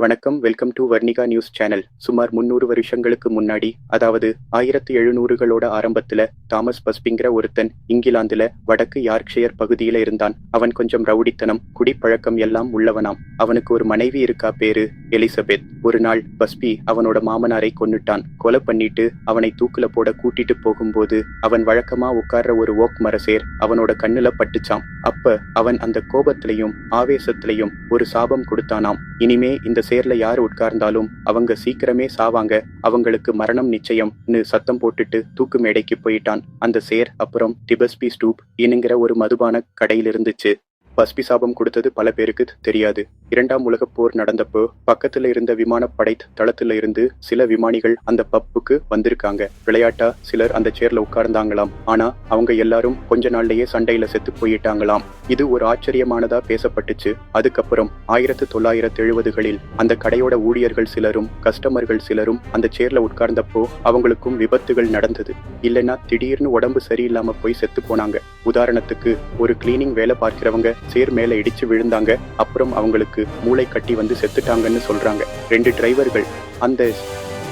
வணக்கம் welcome to Varnika news channel சுமார் முன்னூறு வருஷங்களுக்கு முன்னாடி அதாவது ஆயிரத்தி எழுநூறுகளோட ஆரம்பத்துல தாமஸ் பஸ்பிங்கிற ஒருத்தன் இங்கிலாந்துல வடக்கு யார்க்ஷயர் பகுதியில இருந்தான். அவன் கொஞ்சம் ரவுடித்தனம் குடிப்பழக்கம் எல்லாம் உள்ளவனாம். அவனுக்கு ஒரு மனைவி இருக்கா பேரு எலிசபெத். ஒரு நாள் பஸ்பி அவனோட மாமனாரை கொன்னுட்டான். கொலை பண்ணிட்டு அவனை தூக்குல போட கூட்டிட்டு போகும்போது அவன் வழக்கமா உட்கார்ற ஒரு ஓக் மரசேர் அவனோட கண்ணுல பட்டுச்சாம். அப்ப அவன் அந்த கோபத்திலையும் ஆவேசத்திலையும் ஒரு சாபம் கொடுத்தானாம். இனிமே இந்த சேர்ல யார் உட்கார்ந்தாலும் அவங்க சீக்கிரமே சாவாங்க. அவங்களுக்கு மரணம் நிச்சயம்னு சத்தம் போட்டுட்டு தூக்கு மேடைக்கு போயிட்டான். அந்த சேர் அப்புறம் டிபஸ்பி ஸ்டூப் இனுங்கிற ஒரு மதுபான கடையில் இருந்துச்சு பஸ்பி சாபம் கொடுத்தது பல பேருக்கு தெரியாது. இரண்டாம் உலகப் போர் நடந்தப்போ பக்கத்துல இருந்த விமானப்படை தளத்துல இருந்து சில விமானிகள் அந்த பப்புக்கு வந்திருக்காங்க. விளையாட்டா? சிலர் அந்த சேர்ல உட்கார்ந்தாங்களாம். ஆனா அவங்க எல்லாரும் கொஞ்ச நாள்லயே சண்டையில செத்து போயிட்டாங்களாம். இது ஒரு ஆச்சரியமானதா பேசப்பட்டுச்சு. அதுக்கப்புறம் ஆயிரத்து தொள்ளாயிரத்து எழுபதுகளில் அந்த கடையோட ஊழியர்கள் சிலரும் கஸ்டமர்கள் சிலரும் அந்த சேர்ல உட்கார்ந்தப்போ அவங்களுக்கும் விபத்துகள் நடந்தது. இல்லைன்னா திடீர்னு உடம்பு சரியில்லாம போய் செத்து போனாங்க. உதாரணத்துக்கு ஒரு கிளீனிங் வேலை பார்க்கிறவங்க சேர் மேல இடிச்சு விழுந்தாங்க. அப்புறம் அவங்களுக்கு மூளை கட்டி வந்து செத்துட்டாங்கன்னு சொல்றாங்க. ரெண்டு டிரைவர்கள் அந்த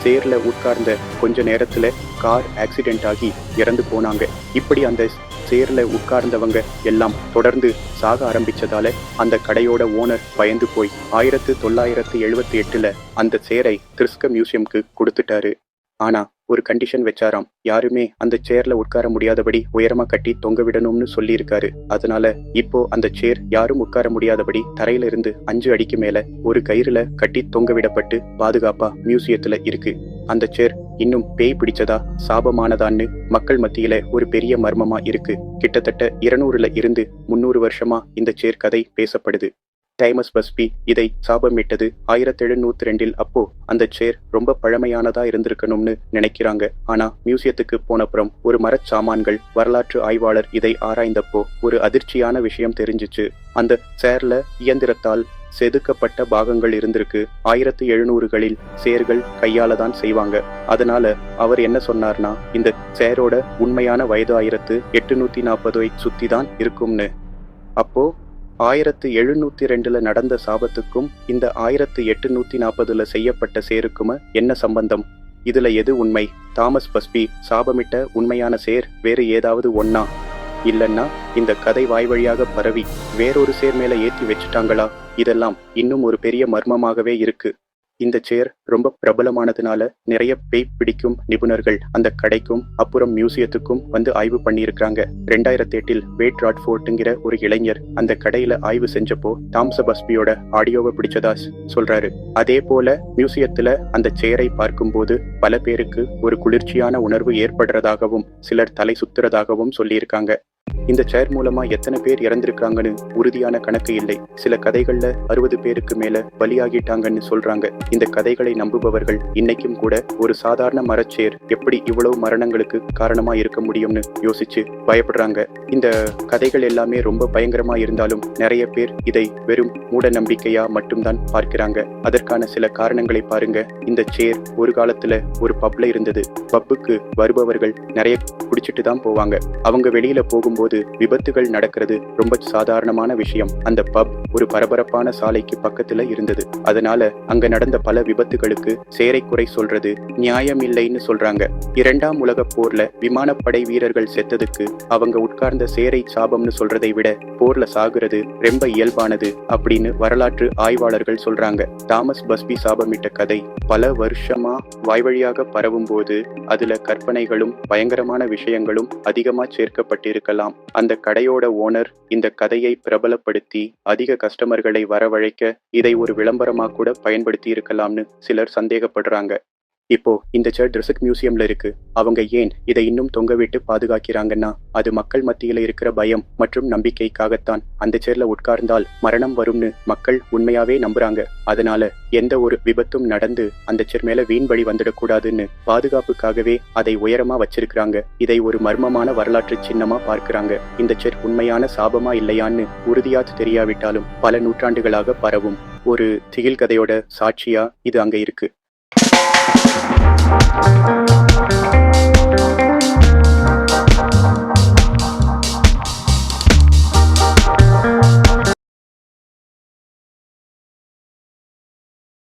சேர்ல உட்கார்ந்த கொஞ்ச நேரத்துல கார் ஆக்சிடென்ட் ஆகி இறந்து போனாங்க. இப்படி அந்த சேர்ல உட்கார்ந்தவங்க எல்லாம் தொடர்ந்து சாக ஆரம்பிச்சதால அந்த கடையோட ஓனர் பயந்து போய் ஆயிரத்து தொள்ளாயிரத்து எழுபத்தி எட்டுல அந்த சேரை திரிஸ்க மியூசியம்க்கு கொடுத்துட்டாரு. ஆனா ஒரு கண்டிஷன் வச்சாராம். யாருமே அந்த சேர்ல உட்கார முடியாதபடி உயரமா கட்டி தொங்க விடணும்னு சொல்லியிருக்காரு. அதனால இப்போ அந்த சேர் யாரும் உட்கார முடியாதபடி தரையில இருந்து அஞ்சு அடிக்கு மேல ஒரு கயிறுல கட்டி தொங்க விடப்பட்டு பாதுகாப்பா மியூசியத்துல இருக்கு. அந்த சேர் இன்னும் பேய் பிடிச்சதா சாபமானதான்னு மக்கள் மத்தியில ஒரு பெரிய மர்மமா இருக்கு. கிட்டத்தட்ட இருநூறுல இருந்து முன்னூறு வருஷமா இந்த சேர் கதை பேசப்படுது. டைமஸ் பஸ்பி இதை சாபமிட்டது ஆயிரத்தி எழுநூத்தி ரெண்டில் அப்போ அந்த சேர் ரொம்ப பழமையானதா இருந்திருக்கணும்னு நினைக்கிறாங்க. ஆனா மியூசியத்துக்கு போனப்புறம் ஒரு மரச்சாமான்கள் வரலாற்று ஆய்வாளர் இதை ஆராய்ந்தப்போ ஒரு அதிர்ச்சியான விஷயம் தெரிஞ்சுச்சு. அந்த சேர்ல இயந்திரத்தால் செதுக்கப்பட்ட பாகங்கள் இருந்திருக்கு. ஆயிரத்தி எழுநூறுகளில் சேர்கள் கையால தான் செய்வாங்க. அதனால அவர் என்ன சொன்னார்னா இந்த சேரோட உண்மையான வயது ஆயிரத்து எட்டுநூத்தி நாற்பதை சுத்தி தான் இருக்கும்னு. அப்போ ஆயிரத்து எழுநூத்தி ரெண்டுல நடந்த சாபத்துக்கும் இந்த ஆயிரத்து எட்டுநூத்தி நாற்பதுல செய்யப்பட்ட சேருக்கும என்ன சம்பந்தம்? இதுல எது உண்மை? தாமஸ் பஸ்பி சாபமிட்ட உண்மையான சேர் வேறு ஏதாவது ஒன்னா இல்லைன்னா இந்த கதை வாய்வழியாக பரவி வேறொரு சேர் மேல ஏத்தி வச்சுட்டாங்களா? இதெல்லாம் இன்னும் ஒரு பெரிய மர்மமாகவே இருக்கு. இந்த சேர் ரொம்ப பிரபலமானதுனால நிறைய பேய் பிடிக்கும் நிபுணர்கள் அந்த கடைக்கும் அப்புறம் மியூசியத்துக்கும் வந்து ஆய்வு பண்ணியிருக்காங்க ரெண்டாயிரத்தி எட்டில் வேட் ராட்ஃபோர்ட்டுங்கிற ஒரு இளைஞர் அந்த கடையில ஆய்வு செஞ்சப்போ தாம்ச பஸ்பியோட ஆடியோவை பிடிச்சதா சொல்றாரு. அதே போல மியூசியத்துல அந்த சேரை பார்க்கும்போது பல பேருக்கு ஒரு குளிர்ச்சியான உணர்வு ஏற்படுறதாகவும் சிலர் தலை சுத்துறதாகவும் சொல்லியிருக்காங்க. இந்த சேர் மூலமா எத்தனை பேர் இறந்திருக்காங்கன்னு உறுதியான கணக்கு இல்லை. சில கதைகள்ல அறுபது பேருக்கு மேல பலியாகிட்டாங்கன்னு சொல்றாங்க. இந்த கதைகளை நம்புபவர்கள் இன்னைக்கும் கூட ஒரு சாதாரண மரச்சேர் எப்படி இவ்வளவு மரணங்களுக்கு காரணமா இருக்க முடியும்னு யோசிச்சு பயப்படுறாங்க. இந்த கதைகள் எல்லாமே ரொம்ப பயங்கரமா இருந்தாலும் நிறைய பேர் இதை வெறும் மூட நம்பிக்கையா மட்டும்தான் பார்க்கிறாங்க. அதற்கான சில காரணங்களை பாருங்க. இந்த சேர் ஒரு காலத்துல ஒரு பப்ல இருந்தது. பப்புக்கு வருபவர்கள் நிறைய குடிச்சிட்டு தான் போவாங்க. அவங்க வெளியில போகும்போது விபத்துகள் நடக்கிறது ரொம்ப சாதாரணமான விஷயம். அந்த பப் ஒரு பரபரப்பான சாலைக்கு பக்கத்துல இருந்தது. அதனால அங்க நடந்த பல விபத்துகளுக்கு சேரை குறை சொல்றது நியாயம் இல்லைன்னு சொல்றாங்க. இரண்டாம் உலக போர்ல விமானப்படை வீரர்கள் செத்ததுக்கு அவங்க உட்கார்ந்த சேரை சாபம்னு சொல்றதை விட போர்ல சாகுறது ரொம்ப இயல்பானது அப்படின்னு வரலாற்று ஆய்வாளர்கள் சொல்றாங்க. தாமஸ் பஸ்பி சாபமிட்ட கதை பல வருஷமா வாய்வழியாக பரவும் போது அதுல கற்பனைகளும் பயங்கரமான விஷயங்களும் அதிகமா சேர்க்கப்பட்டிருக்கலாம். அந்த கடையோட ஓனர் இந்த கதையை பிரபலப்படுத்தி அதிக கஸ்டமர்களை வரவழைக்க இதை ஒரு விளம்பரமா கூட பயன்படுத்தி இருக்கலாம்னு சிலர் சந்தேகப்படுறாங்க. இப்போ இந்த சேர் ட்ரெஸக் மியூசியம்ல இருக்கு. அவங்க ஏன் இதை இன்னும் தொங்க விட்டு பாதுகாக்கிறாங்கன்னா? அது மக்கள் மத்தியில இருக்கிற பயம் மற்றும் நம்பிக்கைக்காகத்தான். அந்த சேர்ல உட்கார்ந்தால் மரணம் வரும்னு மக்கள் உண்மையாவே நம்புறாங்க. அதனால எந்த ஒரு விபத்தும் நடந்து அந்த சேர் மேல வீண் வழி வந்துடக்கூடாதுன்னு பாதுகாப்புக்காகவே அதை உயரமா வச்சிருக்கிறாங்க. இதை ஒரு மர்மமான வரலாற்று சின்னமா பார்க்கிறாங்க. இந்த சேர் உண்மையான சாபமா இல்லையான்னு உறுதியாத்து தெரியாவிட்டாலும் பல நூற்றாண்டுகளாக பரவும் ஒரு திகில் கதையோட சாட்சியா இது அங்க இருக்கு. Thank you.